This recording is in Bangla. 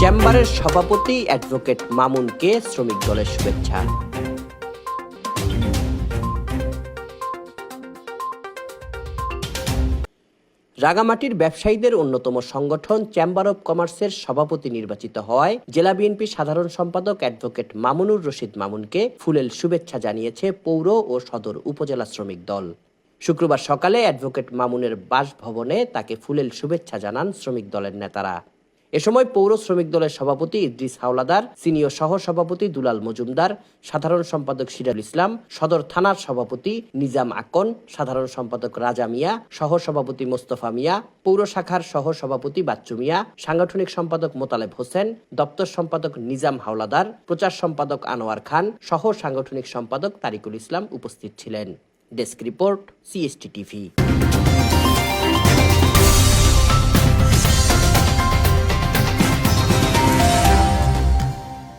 চেম্বারের সভাপতি অ্যাডভোকেট মামুনকে শ্রমিক দলের শুভেচ্ছা। রাগামাটির ব্যবসায়ীদের অন্যতম সংগঠন চেম্বার অব কমার্সের সভাপতি নির্বাচিত হয় জেলা বিএনপি সাধারণ সম্পাদক অ্যাডভোকেট মামুনুর রশিদ মামুনকে ফুলেল শুভেচ্ছা জানিয়েছে পৌর ও সদর উপজেলা শ্রমিক দল। শুক্রবার সকালে অ্যাডভোকেট মামুনের বাসভবনে তাকে ফুলেল শুভেচ্ছা জানান শ্রমিক দলের নেতারা। এ সময় পৌর শ্রমিক দলের সভাপতি ইদ্রিস হাওলাদার, সিনিয়র সহ সভাপতি দুলাল মজুমদার, সাধারণ সম্পাদক সিরাজুল ইসলাম, সদর থানার সভাপতি নিজাম আকন, সাধারণ সম্পাদক রাজা মিয়া, সহ সভাপতি মোস্তফা মিয়া, পৌর শাখার সহ সভাপতি বাচ্চু মিয়া, সাংগঠনিক সম্পাদক মোতালেব হোসেন, দপ্তর সম্পাদক নিজাম হাওলাদার, প্রচার সম্পাদক আনোয়ার খান, সহ সাংগঠনিক সম্পাদক তারিকুল ইসলাম উপস্থিত ছিলেন। Desk report, CST TV.